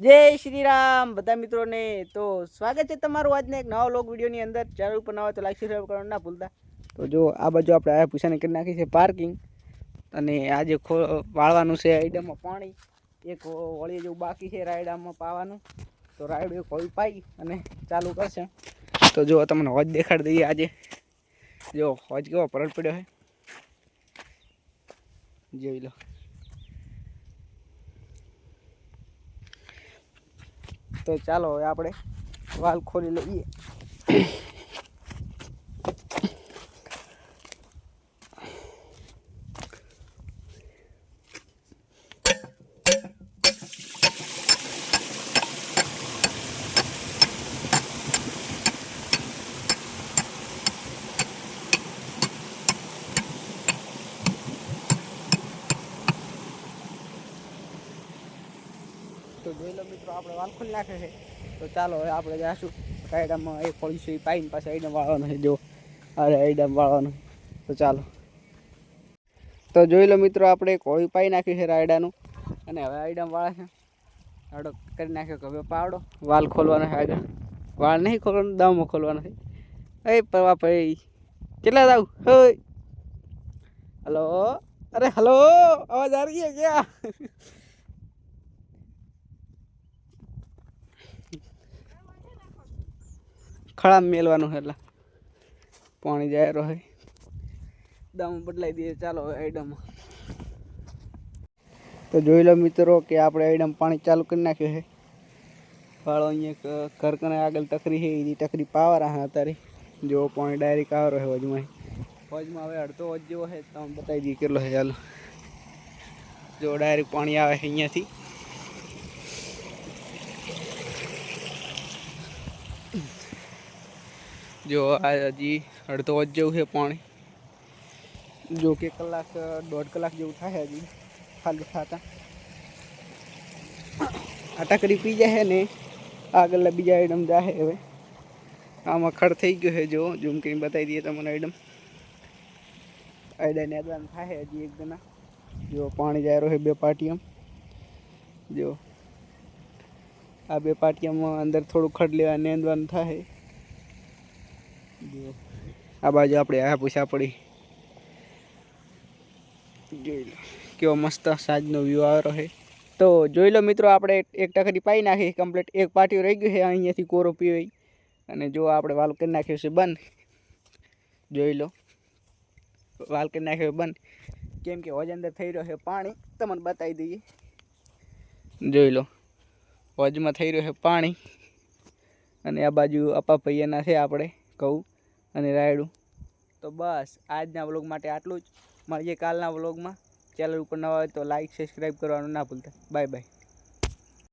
જય શ્રી રામ બધા મિત્રોને તો સ્વાગત છે તમારું આજને એક નવા લોક વિડીયોની અંદર. ચેનલ ઉપર હોય તો લાઈક સબસ્ક્રાઈબ કરવાનું ના ભૂલતા. તો જો આ બાજુ આપણે આ પૂછાને કરી નાખી છે પાર્કિંગ અને આજે ખો, વાળવાનું છે રાયડામાં પાણી. એક વળી જેવું બાકી છે રાયડામાં પાવાનું. તો રાયડું એક હોળી પાઈ અને ચાલુ કરશે. તો જો તમને હોજ દેખાડી દઈએ આજે. જો હોજ કેવો પરત પડ્યો છે. જોઈ લો. તો ચાલો હવે આપણે વાલ ખોલી લઈએ. તો જોઈ મિત્રો, આપણે વાલ ખોલી નાખે છે. તો ચાલો, હવે આપણે જાશું કાયડામાં એ ખોલીશું, એ પાઈને પાસે આઈડમ વાળવાનું છે, જો. અરે આઈડમ વાળવાનો. તો ચાલો. તો જોઈ લો મિત્રો, આપણે કોળી પાઈ નાખ્યું છે રાયડાનું. અને હવે આઈડમ વાળા છે. આડો કરી નાખ્યો કે હવે પાવડો વાલ ખોલવાનો છે આગળ વાળ નહીં ખોલવાનો, દમ ખોલવાનો છે. એ પરવા ભાઈ, કેટલા દાવ? હલો? અરે, હલો? અવાજ આ રહી હે ખળામાં મેલવાનું એટલે પાણી જાય રહે દમ બદલાઈ દઈએ. ચાલો આઈડમ તો જોઈ લો મિત્રો કે આપણે આઈડમ પાણી ચાલુ કરી નાખ્યું છે. ફાળો અહીંયા એક ઘર કને આગળ તકરી છે. એની તકરી પાવર હા અત્યારે. જો પાણી ડાયરેક્ટ આવ્યો છે વજમાં વજમાં હવે અડધો વજ જેવો છે. તમે બતાવી દઈએ કેટલો છે. ચાલો જો ડાયરેક્ટ પાણી આવે છે અહીંયાથી. જો આ હજી અડધો વજ જેવું છે પાણી. જો કે કલાક, દોઢ કલાક જેવું થાય હજી. ખાલી થતા આટા કરી પી જાય ને, આગળ બીજા આઈટમ જાહે હવે. આમાં ખડ થઈ ગયો છે જો, જૂમ કરીને બતાવી દઈએ તમને આઈટમ આઈડા નેદવાનું થાય હજી એક જણા. જો, પાણી જાય છે બે પાટીયમ. જો, આ બે પાટીયામાં અંદર થોડું ખડ લેવા નેંદવાનું થાય જો આ બાજુ આપણે આ પૂછા પડી. જોઈ લો, કેવો મસ્ત સાંજનો વ્યૂ આવ્યો છે. તો જોઈ લો મિત્રો આપણે એક ટકરી પાઈ નાખી કમ્પ્લીટ એક પાટિયું રહી ગયું છે, અહીંયાથી કોરો પીવાય. અને જો આપણે વાલ કરી નાખ્યો છે બંધ. જોઈ લો, વાલ કરી નાખ્યો બંધ. કેમ કે હોજ અંદર થઈ રહ્યો છે પાણી, તમને બતાવી દઈએ. જોઈ લો હોજમાં થઈ રહ્યો છે પાણી. અને આ બાજુ અપા ભૈયાના છે આપણે કહું અને રાયડું. તો બસ, આજના વ્લોગ માટે આટલું જ. મળીએ કાલના વ્લોગમાં. ચેનલ ઉપર નવા હોય તો લાઈક સબસ્ક્રાઈબ કરવાનું ના ભૂલતા. Bye bye